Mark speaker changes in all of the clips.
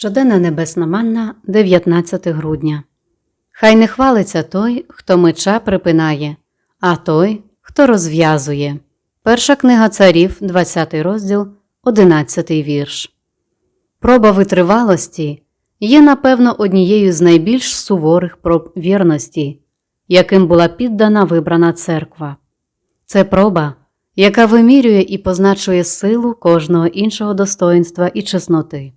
Speaker 1: Щоденна небесна манна, 19 грудня. Хай не хвалиться той, хто меча припинає, а той, хто розв'язує. Перша книга царів, 20 розділ, 11 вірш. Проба витривалості є, напевно, однією з найбільш суворих проб вірності, яким була піддана вибрана церква. Це проба, яка вимірює і позначує силу кожного іншого достоинства і чесноти.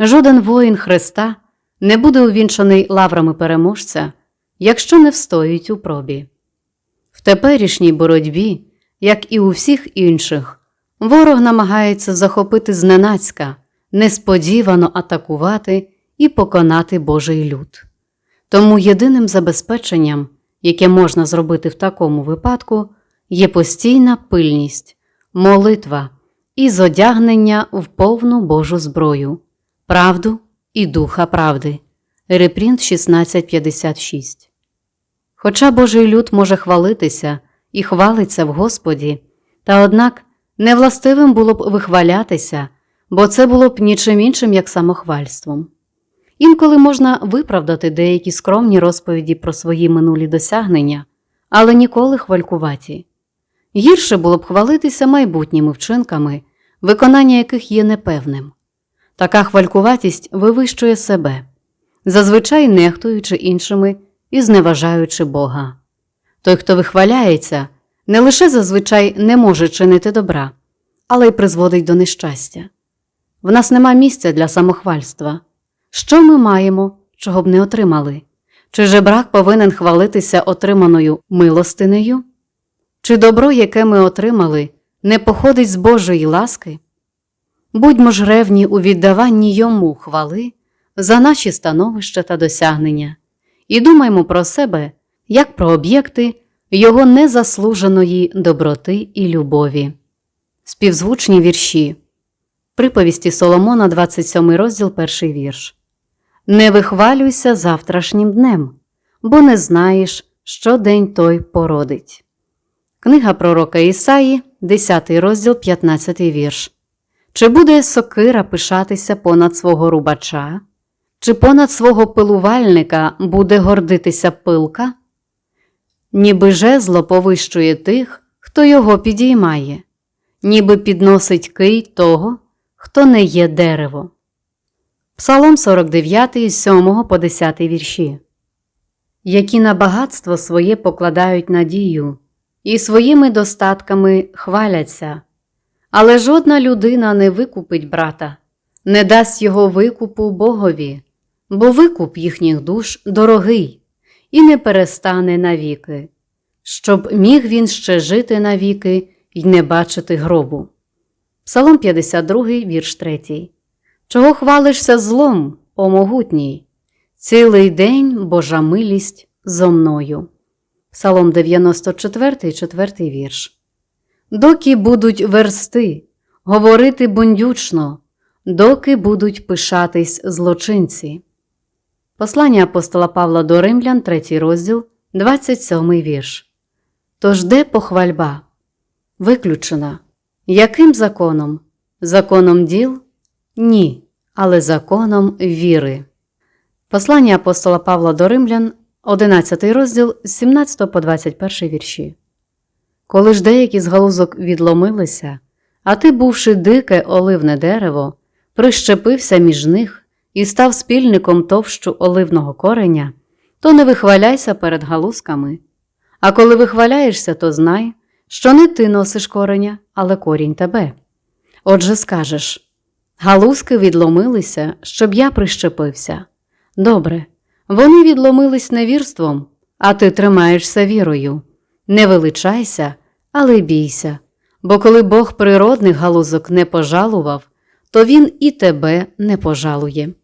Speaker 1: Жоден воїн Христа не буде увінчаний лаврами переможця, якщо не встоїть у пробі. В теперішній боротьбі, як і у всіх інших, ворог намагається захопити зненацька, несподівано атакувати і поконати Божий люд. Тому єдиним забезпеченням, яке можна зробити в такому випадку, є постійна пильність, молитва і зодягнення в повну Божу зброю правду і духа правди. Репрінт 1656. Хоча Божий люд може хвалитися і хвалиться в Господі, та однак невластивим було б вихвалятися, бо це було б нічим іншим, як самохвальством. Інколи можна виправдати деякі скромні розповіді про свої минулі досягнення, але ніколи хвалькуваті. Гірше було б хвалитися майбутніми вчинками, виконання яких є непевним. Така хвалькуватість вивищує себе, зазвичай нехтуючи іншими і зневажаючи Бога. Той, хто вихваляється, не лише зазвичай не може чинити добра, але й призводить до нещастя. В нас нема місця для самохвальства. Що ми маємо, чого б не отримали? Чи жебрак повинен хвалитися отриманою милостинею? Чи добро, яке ми отримали, не походить з Божої ласки? Будьмо ж ревні у віддаванні йому хвали за наші становища та досягнення, і думаймо про себе як про об'єкти його незаслуженої доброти і любові. Співзвучні вірші. Приповісті Соломона, 27 розділ, перший вірш. Не вихвалюйся завтрашнім днем, бо не знаєш, що день той породить. Книга пророка Ісаї, 10 розділ, 15 вірш. Чи буде сокира пишатися понад свого рубача? Чи понад свого пилувальника буде гордитися пилка? Ніби жезло повищує тих, хто його підіймає, ніби підносить кий того, хто не є дерево. Псалом 49, з 7 по 10 вірші. Які на багатство своє покладають надію, і своїми достатками хваляться. Але жодна людина не викупить брата, не дасть його викупу Богові, бо викуп їхніх душ дорогий і не перестане навіки, щоб міг він ще жити навіки й не бачити гробу. Псалом 52, вірш 3. Чого хвалишся злом, о могутній? Цілий день Божа милість зо мною. Псалом 94, 4 вірш. Доки будуть версти, говорити бундючно, доки будуть пишатись злочинці. Послання апостола Павла до Римлян, 3 розділ, 27 вірш. Тож де похвальба? Виключена. Яким законом? Законом діл? Ні, але законом віри. Послання апостола Павла до Римлян, 11 розділ з 17 по 21 вірші. Коли ж деякі з галузок відломилися, а ти, бувши дике оливне дерево, прищепився між них і став спільником товщу оливного кореня, то не вихваляйся перед галузками. А коли вихваляєшся, то знай, що не ти носиш кореня, але корінь тебе. Отже, скажеш галузки відломилися, щоб я прищепився. Добре, вони відломились невірством, а ти тримаєшся вірою. Не величайся, але бійся, бо коли Бог природних галузок не пожалував, то Він і тебе не пожалує.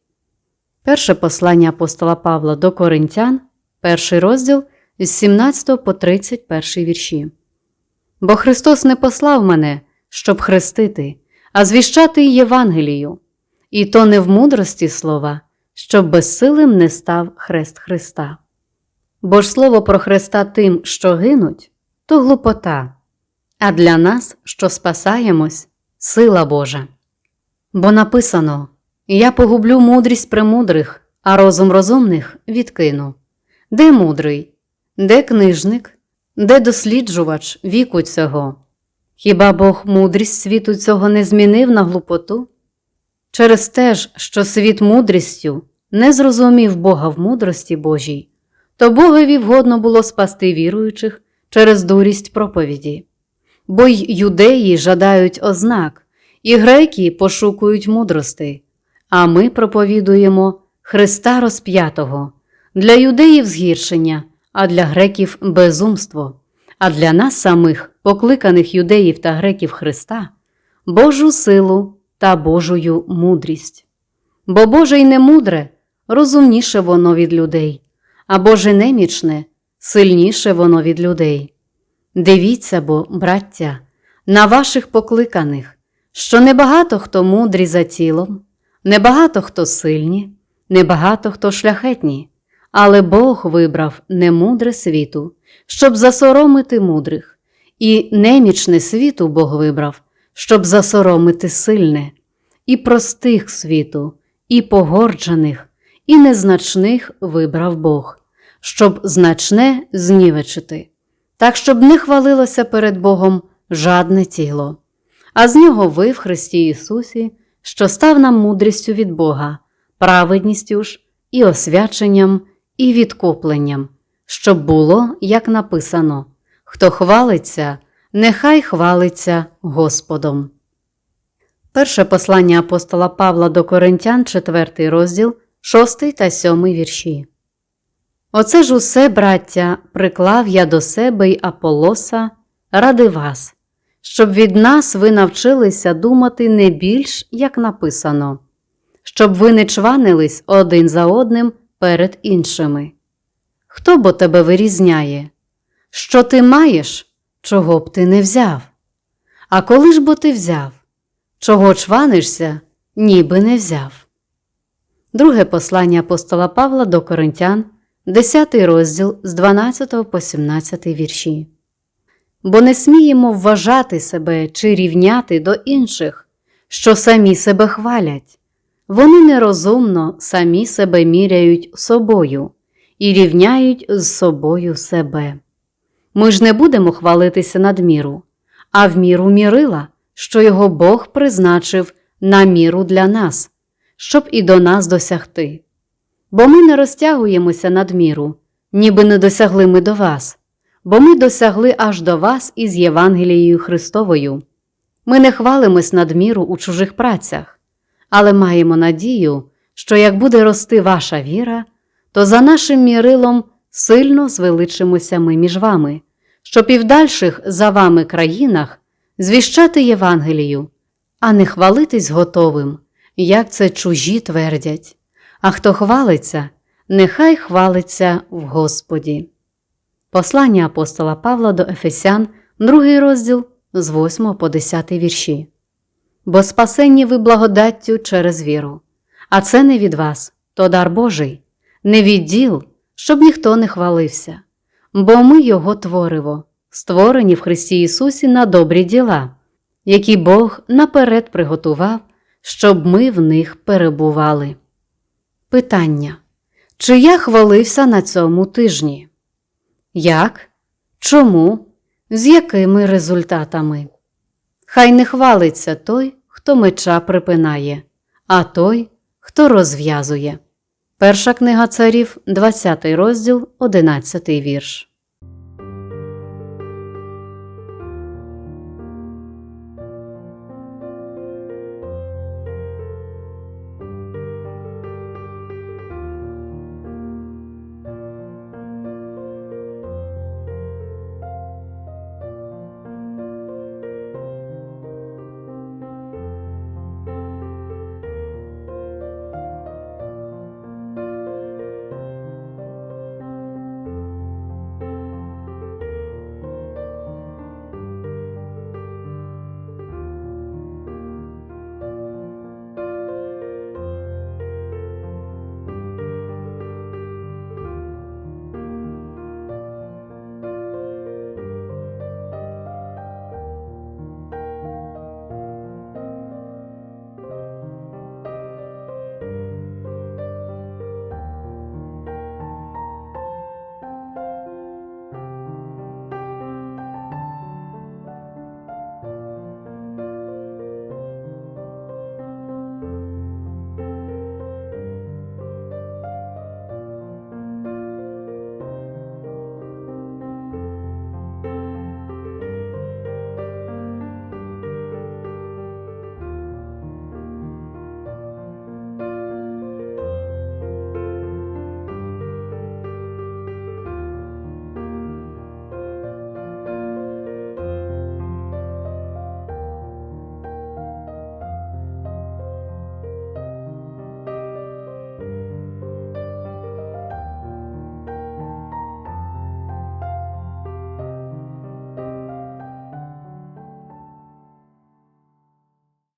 Speaker 1: Перше послання апостола Павла до Коринтян, перший розділ з 17 по 31 вірші. Бо Христос не послав мене, щоб хрестити, а звіщати Євангелію, і то не в мудрості слова, щоб безсилим не став хрест Христа. Бо ж слово про Христа тим, що гинуть, то глупота, а для нас, що спасаємось, сила Божа. Бо написано Я погублю мудрість премудрих, а розум розумних відкину. Де мудрий? Де книжник? Де досліджувач віку цього? Хіба Бог мудрість світу цього не змінив на глупоту? Через те ж, що світ мудрістю не зрозумів Бога в мудрості Божій, то Богові вгодно було спасти віруючих через дурість проповіді. Бо й юдеї жадають ознак, і греки пошукують мудрости, а ми проповідуємо Христа розп'ятого, для юдеїв згіршення, а для греків безумство, а для нас самих, покликаних юдеїв та греків Христа, Божу силу та Божою мудрість. Бо Боже й немудре, розумніше воно від людей, а Боже немічне, сильніше воно від людей. Дивіться бо, браття, на ваших покликаних, що небагато хто мудрі за тілом, небагато хто сильні, небагато хто шляхетні, але Бог вибрав немудре світу, щоб засоромити мудрих, і немічне світу Бог вибрав, щоб засоромити сильне, і простих світу, і погорджених, і незначних вибрав Бог, щоб значне знівечити, так щоб не хвалилося перед Богом жадне тіло, а з нього ви в Христі Ісусі, що став нам мудрістю від Бога, праведністю ж і освяченням, і відкупленням, щоб було, як написано: хто хвалиться, нехай хвалиться Господом. Перше послання апостола Павла до Коринтян, 4 розділ, 6 та 7 вірші. Оце ж усе, браття, приклав я до себе й Аполоса ради вас, щоб від нас ви навчилися думати не більш, як написано, щоб ви не чванились один за одним перед іншими. Хто бо тебе вирізняє? Що ти маєш, чого б ти не взяв? А коли ж бо ти взяв? Чого чванишся, ніби не взяв. Друге послання апостола Павла до Коринтян, 10 розділ з 12 по 17 вірші. Бо не сміємо вважати себе чи рівняти до інших, що самі себе хвалять. Вони нерозумно самі себе міряють собою і рівняють з собою себе. Ми ж не будемо хвалитися надміру, а в міру мірила, що його Бог призначив на міру для нас, щоб і до нас досягти. Бо ми не розтягуємося надміру, ніби не досягли ми до вас, бо ми досягли аж до вас із Євангелією Христовою. Ми не хвалимось надміру у чужих працях, але маємо надію, що як буде рости ваша віра, то за нашим мірилом сильно звеличимося ми між вами, щоб і в дальших за вами країнах звіщати Євангелію, а не хвалитись готовим, як це чужі твердять. А хто хвалиться, нехай хвалиться в Господі. Послання апостола Павла до Ефесян, 2 розділ з 8 по 10 вірші. Бо спасенні ви благодаттю через віру, а це не від вас, то дар Божий, не від діл, щоб ніхто не хвалився, бо ми Його твориво, створені в Христі Ісусі на добрі діла, які Бог наперед приготував, щоб ми в них перебували. Питання. Чи я хвалився на цьому тижні? Як? Чому? З якими результатами? Хай не хвалиться той, хто меча припинає, а той, хто розв'язує. Перша книга царів, 20 розділ, 11 вірш.